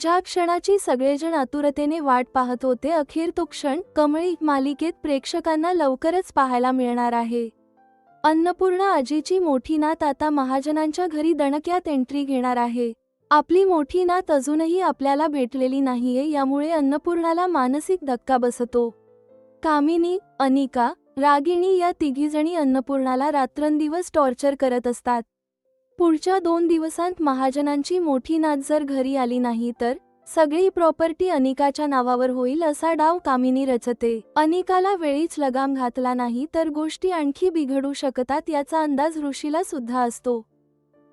ज्या क्षणाची सगळेजण आतुरतेने वाट पाहत होते अखेर तो क्षण कमळी मालिकेत प्रेक्षकांना लवकरच पाहायला मिळणार आहे. अन्नपूर्णा आजीची मोठी नात आता महाजनांच्या घरी दणक्यात एंट्री घेणार आहे. आपली मोठी नात अजूनही आपल्याला भेटलेली नाहीये यामुळे अन्नपूर्णाला मानसिक धक्का बसतो. कामिनी अनिका रागिणी या तिघीजणी अन्नपूर्णाला रात्रंदिवस टॉर्चर करत असतात. पुढच्या दोन दिवसांत महाजनांची मोठी नात जर घरी आली नाही तर सगळी प्रॉपर्टी अनिकाच्या नावावर होईल असा डाव कामिनी रचते. अनिकाला वेळीच लगाम घातला नाही तर गोष्टी आणखी बिघडू शकतात याचा अंदाज ऋषीला सुद्धा असतो.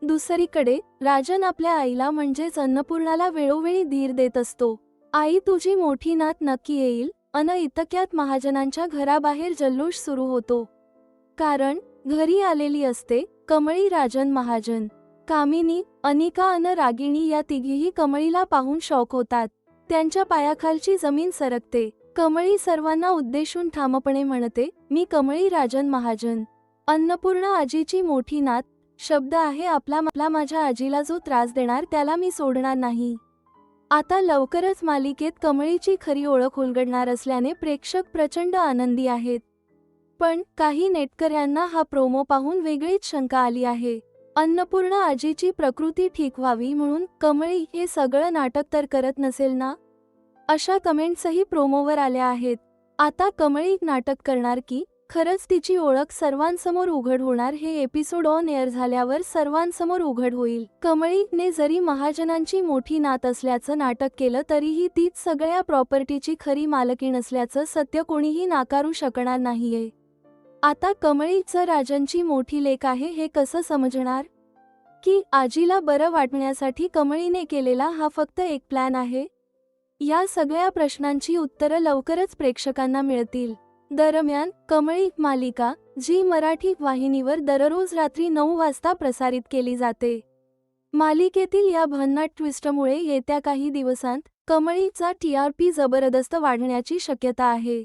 दुसरीकडे राजन आपल्या आईला म्हणजेच अन्नपूर्णाला वेळोवेळी धीर देत असतो. आई तुझी मोठी नात नक्की येईल? अन इतक्यात महाजनांच्या घराबाहेर जल्लोष सुरू होतो. कारण घरी आलेली असते कमळी राजन महाजन कामिनी अनिका अन रागिणी या तिघीही कमळीला पाहून शॉक होतात. त्यांच्या पायाखालची जमीन सरकते. कमळी सर्वांना उद्देशून ठामपणे म्हणते मी कमळी राजन महाजन. अन्नपूर्ण आजीची मोठी नात. शब्द आहे आपला आपला माझ्या आजीला जो त्रास देणार त्याला मी सोडणार नाही. आता लवकरच मालिकेत कमळीची खरी ओळख उलगडणार असल्याने प्रेक्षक प्रचंड आनंदी आहेत. पण काही नेटकऱ्यांना हा प्रोमो पाहून वेगळीच शंका आली आहे. अन्नपूर्णा आजीची प्रकृती ठीक व्हावी म्हणून कमळी हे सगळं नाटक तर करत नसेल ना? अशा कमेंट्सही प्रोमोवर आल्या आहेत. आता कमळी नाटक करणार की? खरंच तिची ओळख सर्वांसमोर उघड होणार हे एपिसोड ऑन एअर झाल्यावर सर्वांसमोर उघड होईल. कमळीने जरी महाजनांची मोठी नात असल्याचं नाटक केलं तरीही तीच सगळ्या प्रॉपर्टीची खरी मालकीण असल्याचं सत्य कोणीही नाकारू शकणार नाहीये. आता कमळीचं राजांची मोठी लेख आहे हे कसं समजणार? की आजीला बरं वाटण्यासाठी कमळीने केलेला हा फक्त एक प्लॅन आहे? या सगळ्या प्रश्नांची उत्तरं लवकरच प्रेक्षकांना मिळतील. दरम्यान कमळी मालिका जी मराठी वाहिनीवर दररोज रात्री नऊ वाजता प्रसारित केली जाते. मालिकेतील या भन्नाट ट्विस्टमुळे येत्या काही दिवसांत कमळीचा टी आर पी जबरदस्त वाढण्याची शक्यता आहे.